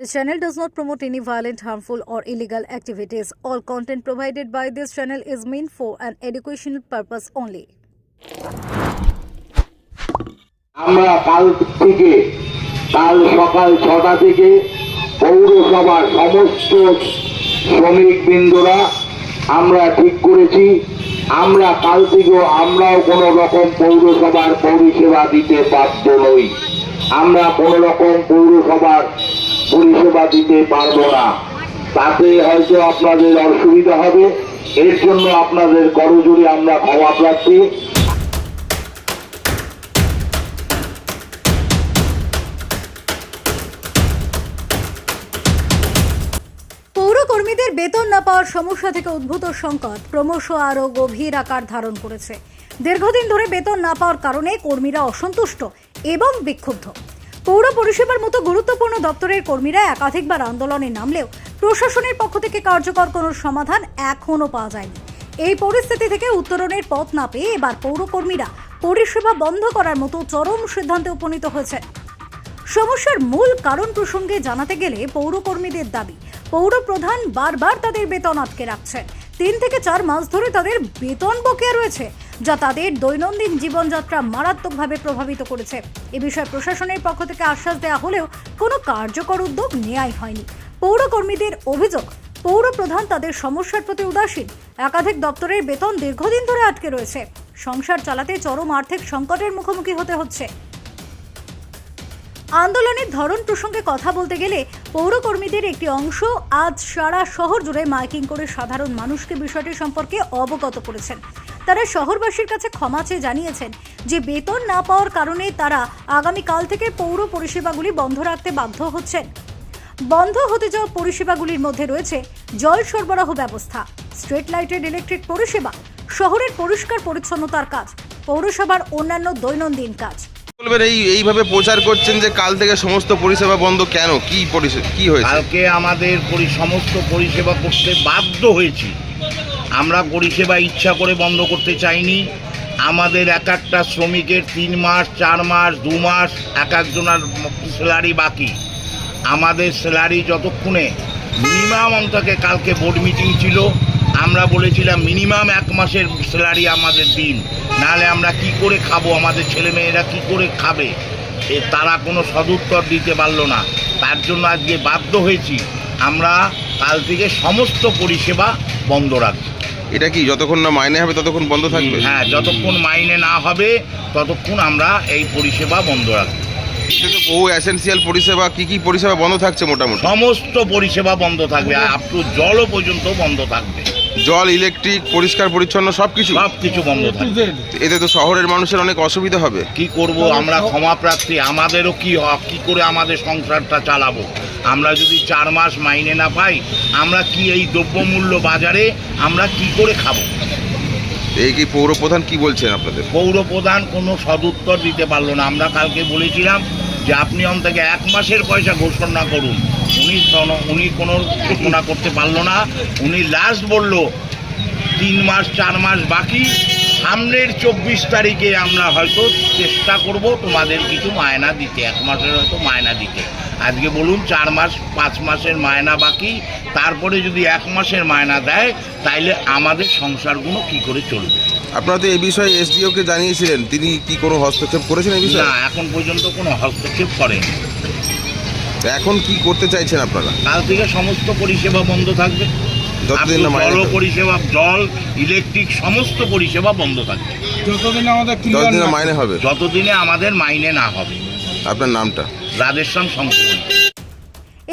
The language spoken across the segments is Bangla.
This channel does not promote any violent, harmful, or illegal activities. All content provided by this channel is meant for an educational purpose only. আমরা কাল থেকে কাল সকাল ছটা থেকে পৌরসভার সমস্ত শ্রমিক বৃন্দরা আমরা ঠিক করেছি আমরা কাল থেকেও আমরাও কোনো রকম পৌরসভার পরিষেবা দিতে বাধ্য নই আমরা কোনো রকম পৌরসভার পরিষেবা দিতে পারব না। তাতে হয়তো আপনাদের অসুবিধা হবে। এর জন্য আপনাদের করজোড়ে আমরা ক্ষমা প্রার্থী। পৌরকর্মীদের বেতন না পাওয়ার সমস্যা থেকে উদ্ভূত সংকট। ক্রমশ আরও গভীর আকার ধারণ করেছে। দীর্ঘদিন ধরে বেতন না পাওয়ার কারণে কর্মীরা অসন্তুষ্ট এবং বিক্ষুব্ধ। পৌর পরিষেবার মতো গুরুত্বপূর্ণ দপ্তরের কর্মীরা একাধিকবার আন্দোলনে নামলেও প্রশাসনের পক্ষ থেকে কার্যকর কোনো সমাধান এখনও পাওয়া যায়নি। এই পরিস্থিতি থেকে উত্তরণের পথ না পেয়ে এবার পৌরকর্মীরা পরিষেবা বন্ধ করার মতো চরম সিদ্ধান্তে উপনীত হয়েছে সমস্যার মূল কারণ প্রসঙ্গে জানাতে গেলে পৌরকর্মীদের দাবি, পৌর প্রধান বারবার তাদের বেতন আটকে রাখছেন। তিন থেকে চার মাস ধরে তাদের বেতন বকেয়া রয়েছে। যা তাদের দৈনন্দিন জীবনযাত্রা মারাত্মকভাবে প্রভাবিত করেছে। এ বিষয়ে প্রশাসনের পক্ষ থেকে আশ্বাস দেওয়া হলেও কোনো কার্যকর উদ্যোগ নেয়াই হয়নি। পৌরকর্মীদের অভিযোগ পৌর প্রধান তাদের সমস্যার প্রতি উদাসীন। একাধিক দপ্তরের বেতন দীর্ঘদিন ধরে আটকে রয়েছে। সংসার চালাতে চরম আর্থিক সংকটের মুখোমুখি হতে হচ্ছে। আন্দোলনের ধরন প্রসঙ্গে কথা বলতে গেলে পৌরকর্মীদের একটি অংশ আজ সারা শহর জুড়ে মাইকিং করে সাধারণ মানুষকে বিষয়টি সম্পর্কে অবগত করেছেন। তারা শহরবাসীর কাছে ক্ষমা চেয়ে জানিয়েছেন যে বেতন না পাওয়ার কারণে তারা আগামীকাল থেকে পৌর পরিষেবাগুলি বন্ধ রাখতে বাধ্য হচ্ছেন। বন্ধ হতে যাওয়া পরিষেবাগুলির মধ্যে রয়েছে জল সরবরাহ ব্যবস্থা স্ট্রিট লাইটের ইলেকট্রিক পরিষেবা শহরের পরিষ্কার পরিচ্ছন্নতার কাজ পৌরসভার অন্যান্য দৈনন্দিন কাজ। বলবেন এই এইভাবে প্রচার করছেন যে কাল থেকে সমস্ত পরিষেবা বন্ধ কেন? কি পরিষেবা কি হয়েছে? কালকে আমাদের পরি- সমস্ত পরিষেবা করতে বাধ্য হয়েছি। আমরা পরিষেবা ইচ্ছা করে বন্ধ করতে চাইনি। আমাদের এক একটা শ্রমিকের তিন মাস, চার মাস, দু মাস, এক একজনের স্যালারি বাকি। আমাদের স্যালারি যতক্ষণে মিনিমাম অন্তকে কালকে বোর্ড মিটিং ছিল, আমরা বলেছিলাম মিনিমাম এক মাসের স্যালারি আমাদের দিন। নাহলে আমরা কি করে খাব? আমাদের ছেলেমেয়েরা কি করে খাবে? এ তারা কোনো সদুত্তর দিতে পারল না। তার জন্য আজকে বাধ্য হয়েছি আমরা কাল থেকে সমস্ত পরিষেবা বন্ধ রাখব। এটা কি যতক্ষণ না মাইনে হবে ততক্ষণ বন্ধ থাকবে? হ্যাঁ যতক্ষণ মাইনে না হবে ততক্ষণ আমরা এই পরিষেবা বন্ধ রাখব। তো বহু এসেন্সিয়াল পরিষেবা কি কি পরিষেবা বন্ধ থাকছে মোটামুটি? সমস্ত পরিষেবা বন্ধ থাকবে আপ টু জলও পর্যন্ত বন্ধ থাকবে। জল ইলেকট্রিক পরিষ্কার পরিচ্ছন্ন সব কিছু সব কিছু বন্ধ থাকবে। এতে তো শহরের মানুষের অনেক অসুবিধা হবে। কি করব আমরা ক্ষমা প্রার্থী আমাদেরও কি হক কি করে আমাদের সংসারটা চালাবো? আমরা যদি চার মাস মাইনে না পাই আমরা কি এই দ্রব্যমূল্য বাজারে আমরা কি করে খাব? এই কি পৌর প্রধান কি বলছেন আপনাদের? পৌর প্রধান কোনো সদুত্তর দিতে পারল না। আমরা কালকে বলেছিলাম যে আপনি অন্তকে এক মাসের পয়সা ঘোষণা করুন। উনি উনি কোনো ঘোষণা করতে পারল না। উনি লাস্ট বলল তিন মাস চার মাস বাকি। সামনের চব্বিশ তারিখে আমরা হয়তো চেষ্টা করব তোমাদের কিছু মায়না দিতে। এক মাসের হয়তো মায়না দিতে। আজকে বলুন চার মাস পাঁচ মাসের মায়না বাকি তারপরে যদি এক মাসের মায়না দেয় তাইলে আমাদের সংসারগুলো কি করে চলবে? আপনারা তো এই বিষয়ে এসডিও কে জানিয়েছিলেন তিনি কি কোনো হস্তক্ষেপ করেছেন এই বিষয়ে? না এখন পর্যন্ত কোনো হস্তক্ষেপ করেনি। তো এখন কি করতে চাইছেন আপনারা? কাল থেকে সমস্ত পরিষেবা বন্ধ থাকবে। যতদিন না আপনি মাইনে জল পরিষেবা জল ইলেকট্রিক সমস্ত পরিষেবা বন্ধ থাকবে। যতদিন আমাদের যতদিন মাইনে হবে। যতদিনে আমাদের মাইনে না হবে। আপনার নামটা? রাধেশ্যাম শঙ্কর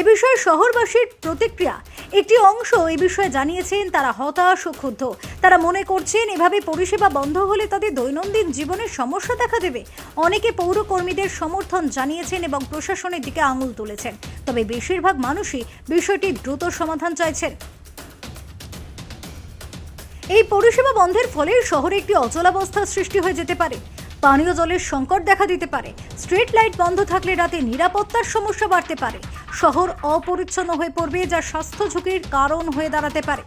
এ বিষয়ে শহরবাসীর প্রতিক্রিয়া। একটি অংশ এ বিষয়ে জানিয়েছেন, তারা হতাশ ও ক্ষুব্ধ। তারা মনে করছেন, এভাবে পরিষেবা বন্ধ হলে তাদের দৈনন্দিন জীবনের সমস্যা দেখা দেবে। অনেকে পৌর কর্মীদের সমর্থন জানিয়েছেন এবং প্রশাসনের দিকে আঙুল তুলেছেন। তবে বেশিরভাগ মানুষই বিষয়টি দ্রুত সমাধান চাইছেন। এই পরিষেবা বন্ধের ফলে শহরে একটি অচলাবস্থার সৃষ্টি হয়ে যেতে পারে। পানীয় জলের সংকট দেখা দিতে পারে। স্ট্রিট লাইট বন্ধ থাকলে রাতে নিরাপত্তার সমস্যা বাড়তে পারে। শহর অপরিচ্ছন্ন হয়ে পড়বে, যা স্বাস্থ্য ঝুঁকির কারণ হয়ে দাঁড়াতে পারে।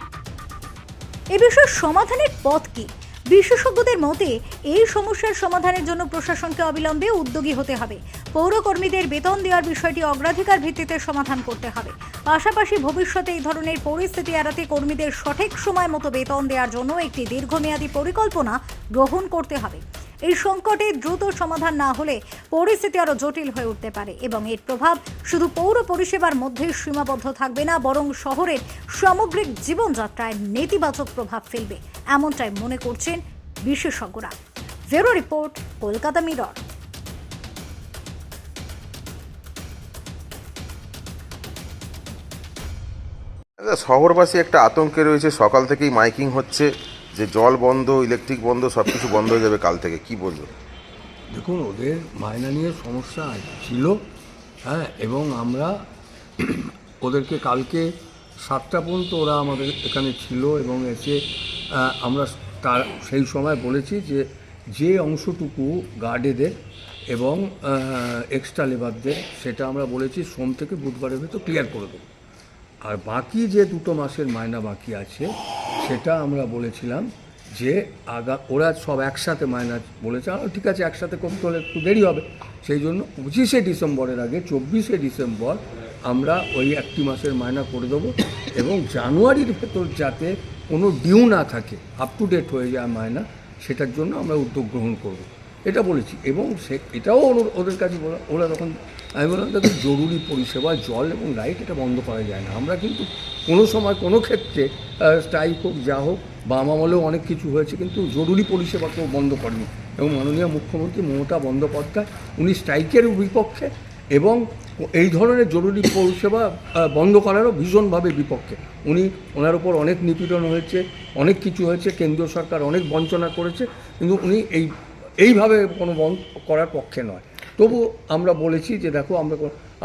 এ বিষয়ে সমাধানের পথ কি? বিশেষজ্ঞদের মতে, এই সমস্যার সমাধানের জন্য প্রশাসনকে অবিলম্বে উদ্যোগী হতে হবে। পৌরকর্মীদের বেতন দেওয়ার বিষয়টি অগ্রাধিকার ভিত্তিতে সমাধান করতে হবে। পাশাপাশি ভবিষ্যতে এই ধরনের পরিস্থিতি এড়াতে কর্মীদের সঠিক সময় মতো বেতন দেওয়ার জন্য একটি দীর্ঘমেয়াদী পরিকল্পনা গ্রহণ করতে হবে। এই সংকটের দ্রুত সমাধান না হলে পরিস্থিতি আরও জটিল হয়ে উঠতে পারে এবং এর প্রভাব শুধু পৌর পরিষেবার মধ্যেই সীমাবদ্ধ থাকবে না বরং শহরের সামগ্রিক জীবনযাত্রায় নেতিবাচক প্রভাব ফেলবে এমনটাই মনে করছেন বিশেষজ্ঞরা। Zero report Kolkata mirror. আচ্ছা, শহরবাসী একটা আতঙ্কে রয়েছে সকাল থেকেই মাইকিং হচ্ছে। যে জল বন্ধ ইলেকট্রিক বন্ধ সব কিছু বন্ধ হয়ে যাবে কাল থেকে, কি বলব? দেখুন, ওদের মায়না নিয়ে সমস্যা ছিল হ্যাঁ এবং আমরা ওদেরকে কালকে সাতটা পর্যন্ত ওরা আমাদের এখানে ছিল এবং এসে আমরা তার, সেই সময় বলেছি যে যে অংশটুকু গার্ডেদের এবং এক্সট্রা লেবারদের সেটা আমরা বলেছি সোম থেকে বুধবারের ভেতর ক্লিয়ার করে দেবো। আর বাকি যে দুটো মাসের মায়না বাকি আছে সেটা আমরা বলেছিলাম যে আগা, ওরা সব একসাথে মায়না বলেছে ঠিক আছে, একসাথে করতে হলে একটু দেরি হবে। সেই জন্য পঁচিশে ডিসেম্বরের আগে, চব্বিশে ডিসেম্বর আমরা ওই একটি মাসের মায়না করে দেবো এবং জানুয়ারির ভেতর যাতে কোনো ডিউ না থাকে আপ টু ডেট হয়ে যায় মায়না সেটার জন্য আমরা উদ্যোগ গ্রহণ করব। এটা বলেছি। এবং সে, এটাও ওদের কাছে বলা, ওরা তখন, আমি বললাম তাদের জরুরি পরিষেবা, জল এবং লাইট এটা বন্ধ করা যায় না। আমরা কিন্তু কোনো সময়, কোনো ক্ষেত্রে স্ট্রাইক হোক, যা হোক, বাম আমলেও অনেক কিছু হয়েছে, কিন্তু জরুরি পরিষেবা কেউ বন্ধ করেনি। এবং মাননীয় মুখ্যমন্ত্রী মমতা বন্দ্যোপাধ্যায়, উনি স্ট্রাইকের বিপক্ষে এবং এই ধরনের জরুরি পরিষেবা বন্ধ করারও ভীষণভাবে বিপক্ষে। উনি, ওনার উপর অনেক নিপীড়ন হয়েছে, অনেক কিছু হয়েছে, কেন্দ্রীয় সরকার অনেক বঞ্চনা করেছে, কিন্তু উনি এই এইভাবে কোনো বন্ধ করার পক্ষে নয়। তবু আমরা বলেছি যে দেখো, আমরা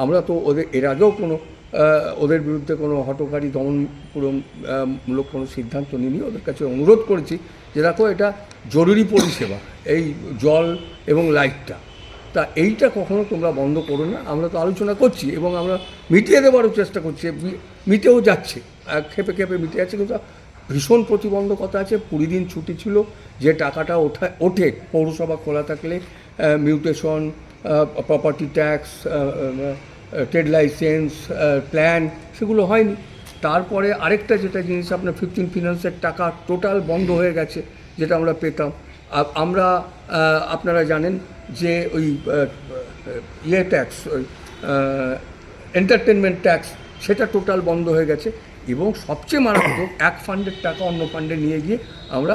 আমরা তো ওদের এর আগেও কোনো ওদের বিরুদ্ধে কোনো হটকারী মূলক কোনো সিদ্ধান্ত নিইনি। ওদের কাছে অনুরোধ করেছি যে দেখো, এটা জরুরি পরিষেবা, এই জল এবং লাইটটা। তা এইটা কখনো তোমরা বন্ধ করো না। আমরা তো আলোচনা করছি এবং আমরা মিটিয়ে দেওয়ারও চেষ্টা করছি। মিটেও যাচ্ছে। খেপে খেপে মিটে যাচ্ছে, কিন্তু ভীষণ প্রতিবন্ধকতা আছে। কুড়ি দিন ছুটি ছিল, যে টাকাটা ওঠা, ওঠে পৌরসভা খোলা থাকলে mutation property tax trade licence plan সেগুলো হয়নি। তারপরে আরেকটা যেটা জিনিস, আপনার ফিফটিন ফিনান্সের টাকা টোটাল বন্ধ হয়ে গেছে, যেটা আমরা পেতাম। আমরা আপনারা জানেন যে ওই ইয়ে ট্যাক্স ওই এন্টারটেনমেন্ট ট্যাক্স সেটা টোটাল বন্ধ হয়ে গেছে। এবং সবচেয়ে মারাত্মক এক ফান্ডের টাকা অন্য ফান্ডে নিয়ে গিয়ে আমরা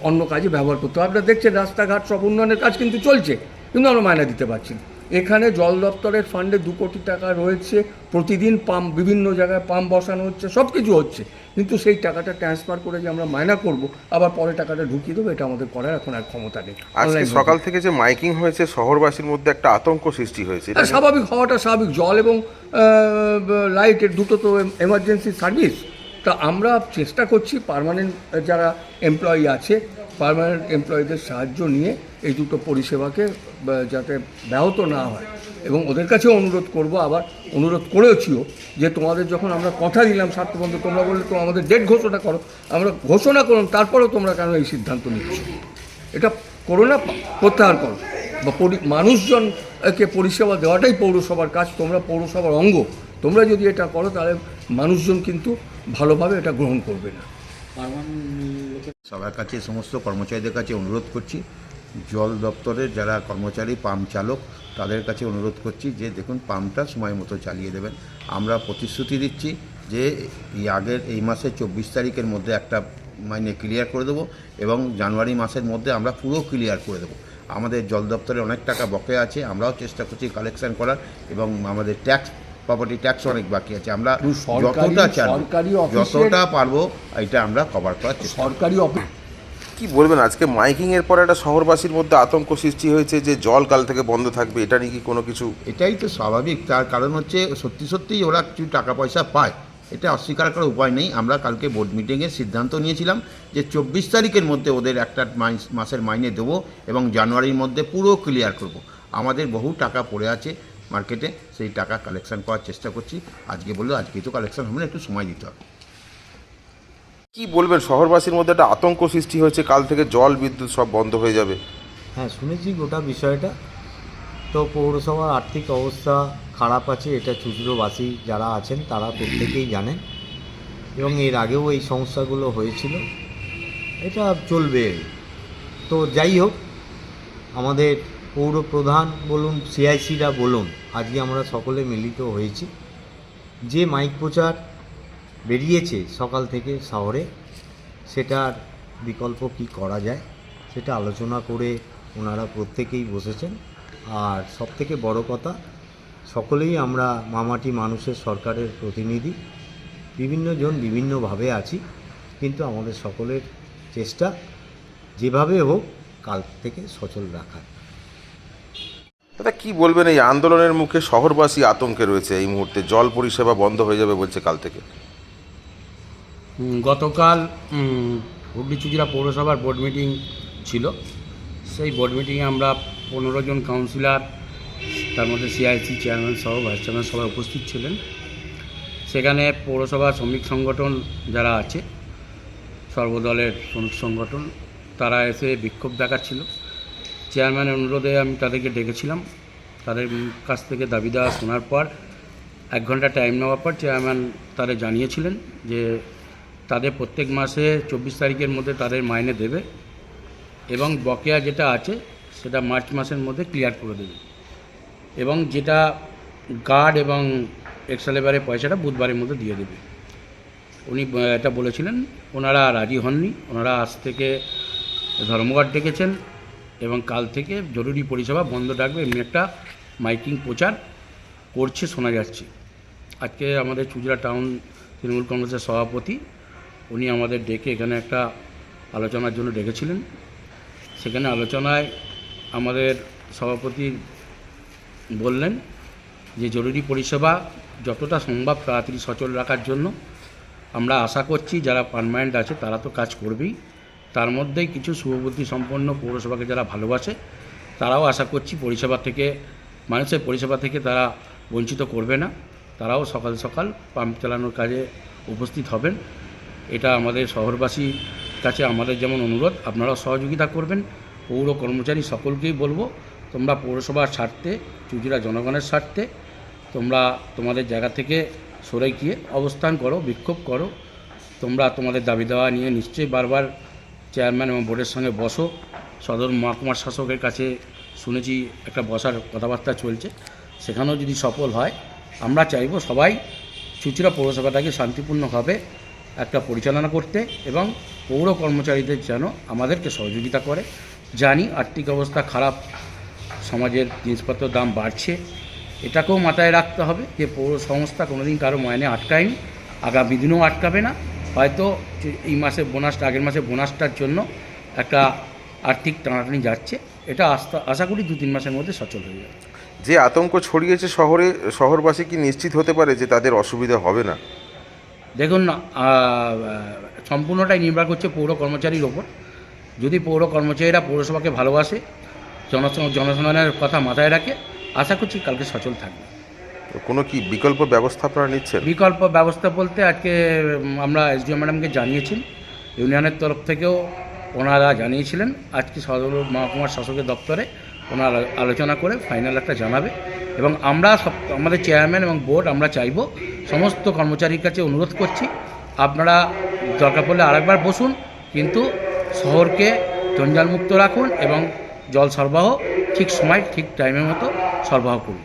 অন্য কাজে ব্যবহার করতে হবে। আপনারা দেখছেন রাস্তাঘাট সব উন্নয়নের কাজ কিন্তু চলছে কিন্তু আমরা মায়না দিতে পারছি না। এখানে জল দপ্তরের ফান্ডে দু কোটি টাকা রয়েছে। প্রতিদিন পাম্প বিভিন্ন জায়গায় পাম্প বসানো হচ্ছে সব কিছু হচ্ছে। কিন্তু সেই টাকাটা ট্রান্সফার করে যে আমরা মায়না করব আবার পরে টাকাটা ঢুকিয়ে দেবো এটা আমাদের করার এখন আর ক্ষমতা নেই। আজকে সকাল থেকে যে মাইকিং হয়েছে শহরবাসীর মধ্যে একটা আতঙ্ক সৃষ্টি হয়েছে এটা স্বাভাবিক হওয়াটা স্বাভাবিক। জল এবং লাইটের দুটো তো এমার্জেন্সি সার্ভিস তা আমরা চেষ্টা করছি পার্মানেন্ট যারা এমপ্লয়ি আছে পার্মানেন্ট এমপ্লয়ীদের সাহায্য নিয়ে এই দুটো পরিষেবাকে যাতে ব্যাহত না হয়। এবং ওদের কাছেও অনুরোধ করব আবার অনুরোধ করেওছিও যে তোমাদের যখন আমরা কথা দিলাম স্বার্থবন্ধ তোমরা বললে তো আমাদের ডেট ঘোষণা করো আমরা ঘোষণা করুন তারপরেও তোমরা কেন এই সিদ্ধান্ত নিচ্ছ? এটা করো না প্রত্যাহার করো। বা পরি- মানুষজনকে পরিষেবা দেওয়াটাই পৌরসভার কাজ তোমরা পৌরসভার অঙ্গ। তোমরা যদি এটা করো তাহলে মানুষজন কিন্তু ভালোভাবে এটা গ্রহণ করবে না। সবার কাছে সমস্ত কর্মচারীদের কাছে অনুরোধ করছি জল দপ্তরের যারা কর্মচারী পাম্প চালক তাদের কাছে অনুরোধ করছি যে দেখুন পাম্পটা সময় মতো চালিয়ে দেবেন। আমরা প্রতিশ্রুতি দিচ্ছি যে এই আগের এই মাসের চব্বিশ তারিখের মধ্যে একটা মাইনে ক্লিয়ার করে দেবো এবং জানুয়ারি মাসের মধ্যে আমরা পুরো ক্লিয়ার করে দেবো। আমাদের জল দপ্তরে অনেক টাকা বকে আছে আমরাও চেষ্টা করছি কালেকশন করার এবং আমাদের ট্যাক্স প্রপার্টি ট্যাক্স অনেক বাকি আছে। আমরা যতটা অফিসের- যতটা পারব এটা আমরা কভার করার চেষ্টা সরকারি অফিস কি বলবেন? আজকে মাইকিং এর পর একটা শহরবাসীর মধ্যে আতঙ্ক সৃষ্টি হয়েছে যে জল কাল থেকে বন্ধ থাকবে। এটা নিয়ে কি কোনো কিছু? এটাই তো স্বাভাবিক। তার কারণ হচ্ছে সত্যি সত্যিই ওরা কিছু টাকা পয়সা পায়। এটা অস্বীকার করার উপায় নেই। আমরা কালকে বোর্ড মিটিংয়ে সিদ্ধান্ত নিয়েছিলাম যে চব্বিশ তারিখের মধ্যে ওদের একটা মাসের মাইনে দেবো এবং জানুয়ারির মধ্যে পুরো ক্লিয়ার করব। আমাদের বহু টাকা পড়ে আছে মার্কেটে সেই টাকা কালেকশন করার চেষ্টা করছি। আজকে বলল, আজকে তো কালেকশন হবে না, একটু সময় দিতে হবে। কি বলবেন? শহরবাসীর মধ্যে একটা আতঙ্ক সৃষ্টি হয়েছে। কাল থেকে জল, বিদ্যুৎ সব বন্ধ হয়ে যাবে। হ্যাঁ শুনেছি গোটা বিষয়টা। তো পৌরসভার আর্থিক অবস্থা খারাপ আছে, এটা চুচুড়োবাসী যারা আছেন, তারা প্রত্যেকেই জানেন। এবং এর আগেও এই সমস্যাগুলো হয়েছিল। এটা চলবে। তো যাই হোক, আমাদের পৌর প্রধান বলুন সিআইসিরা বলুন, আজকে আমরা সকলে মিলিত হয়েছি। যে মাইক প্রচার বেরিয়েছে সকাল থেকে শহরে সেটার বিকল্প কি করা যায়? সেটা আলোচনা করে ওনারা প্রত্যেকেই বসেছেন। আর সবথেকে বড় কথা, সকলেই আমরা মামাটি মানুষের সরকারের প্রতিনিধি। বিভিন্ন জন বিভিন্নভাবে আছি, কিন্তু আমাদের সকলের চেষ্টা যেভাবে হোক কাল থেকে সচল রাখার। দাদা, কি বলবেন এই আন্দোলনের মুখে? শহরবাসী আতঙ্কে রয়েছে এই মুহূর্তে। জল পরিষেবা বন্ধ হয়ে যাবে বলছে কাল থেকে। গতকাল হুগলি চুচুড়া পৌরসভার বোর্ড মিটিং ছিল। সেই বোর্ড মিটিংয়ে আমরা পনেরো জন কাউন্সিলর তার মধ্যে সিআইসি চেয়ারম্যান সহ ভাইস চেয়ারম্যান সবাই উপস্থিত ছিলেন। সেখানে পৌরসভা শ্রমিক সংগঠন যারা আছে, সর্বদলের শ্রমিক সংগঠন, তারা এসে বিক্ষোভ দেখাচ্ছিল। চেয়ারম্যানের অনুরোধে আমি তাদেরকে ডেকেছিলাম। তাদের কাছ থেকে দাবি দেওয়া শোনার পর, এক ঘণ্টা টাইম নেওয়ার পর চেয়ারম্যান তাদের জানিয়েছিলেন যে তাদের প্রত্যেক মাসে চব্বিশ তারিখের মধ্যে তাদের মাইনে দেবে এবং বকেয়া যেটা আছে সেটা মার্চ মাসের মধ্যে ক্লিয়ার করে দেবে। এবং যেটা গার্ড এবং এক্সট্রা লেবারের পয়সাটা বুধবারের মধ্যে দিয়ে দেবে। উনি এটা বলেছিলেন, ওনারা রাজি হননি, ওনারা আজ থেকে ধর্মঘট ডেকেছেন এবং কাল থেকে জরুরি পরিষেবা বন্ধ রাখবে এমনি একটা মাইকিং প্রচার করছে শোনা যাচ্ছে। আজকে আমাদের চুচড়া টাউন তৃণমূল কংগ্রেসের সভাপতি উনি আমাদের ডেকে এখানে একটা আলোচনার জন্য ডেকেছিলেন। সেখানে আলোচনায় আমাদের সভাপতি বললেন যে, জরুরি পরিষেবা যতটা সম্ভব তাড়াতাড়ি সচল রাখার জন্য আমরা আশা করছি যারা পারমানেন্ট আছে তারা তো কাজ করবেই। তার মধ্যেই কিছু শুভবুদ্ধি সম্পন্ন পৌরসভাকে যারা ভালোবাসে তারাও আশা করছি পরিষেবা থেকে, মানুষের পরিষেবা থেকে তারা বঞ্চিত করবে না। তারাও সকাল সকাল পাম্প চালানোর কাজে উপস্থিত হবেন। এটা আমাদের শহরবাসীর কাছে আমাদের যেমন অনুরোধ আপনারাও সহযোগিতা করবেন। পৌর কর্মচারী সকলকেই বলব, তোমরা পৌরসভার স্বার্থে চুচুড়া জনগণের স্বার্থে তোমরা তোমাদের জায়গা থেকে সরে গিয়ে অবস্থান করো, বিক্ষোভ করো। তোমরা তোমাদের দাবি দেওয়া নিয়ে নিশ্চয়ই বারবার চেয়ারম্যান এবং বোর্ডের সঙ্গে বসো। সদর মহকুমার শাসকের কাছে শুনেছি একটা বসার কথাবার্তা চলছে। সেখানেও যদি সফল হয়, আমরা চাইব সবাই চুচুড়া পৌরসভাটাকে শান্তিপূর্ণভাবে একটা পরিচালনা করতে এবং পৌর কর্মচারীদের যেন আমাদেরকে সহযোগিতা করে। জানি আর্থিক অবস্থা খারাপ, সমাজের জিনিসপত্রের দাম বাড়ছে। এটাকেও মাথায় রাখতে হবে যে পৌর সংস্থা কোনোদিন কারও মাইনে আটকায়নি। আগামী দিনেও আটকাবে না। হয়তো এই মাসে বোনাসটা আগের মাসে বোনাসটার জন্য একটা আর্থিক টানাটানি যাচ্ছে। এটা আস্থা, আশা করি দু তিন মাসের মধ্যে সচল হয়ে যাবে। যে আতঙ্ক ছড়িয়েছে শহরে, শহরবাসী কি নিশ্চিত হতে পারে যে তাদের অসুবিধা হবে না? দেখুন সম্পূর্ণটাই নির্ভর করছে পৌর কর্মচারীর ওপর। যদি পৌর কর্মচারীরা পৌরসভাকে ভালোবাসে জনসাধারণের কথা মাথায় রাখে আশা করছি কালকে সচল থাকবে। তো কোনো কি বিকল্প ব্যবস্থা আপনারা নিচ্ছেন? বিকল্প ব্যবস্থা বলতে আজকে আমরা এসডিও ম্যাডামকে জানিয়েছি ইউনিয়নের তরফ থেকেও ওনারা জানিয়েছিলেন আজকে সদর মহকুমার শাসকের দপ্তরে ওনারা আলোচনা করে ফাইনাল একটা জানাবে এবং আমরা সব, আমাদের চেয়ারম্যান এবং বোর্ড আমরা চাইব সমস্ত কর্মচারীর কাছে অনুরোধ করছি, আপনারা দরকার পড়লে আরেকবার বসুন, কিন্তু শহরকে জঞ্জালমুক্ত রাখুন এবং জল সরবরাহ ঠিক সময়, ঠিক টাইমের মতো সরবরাহ করুন।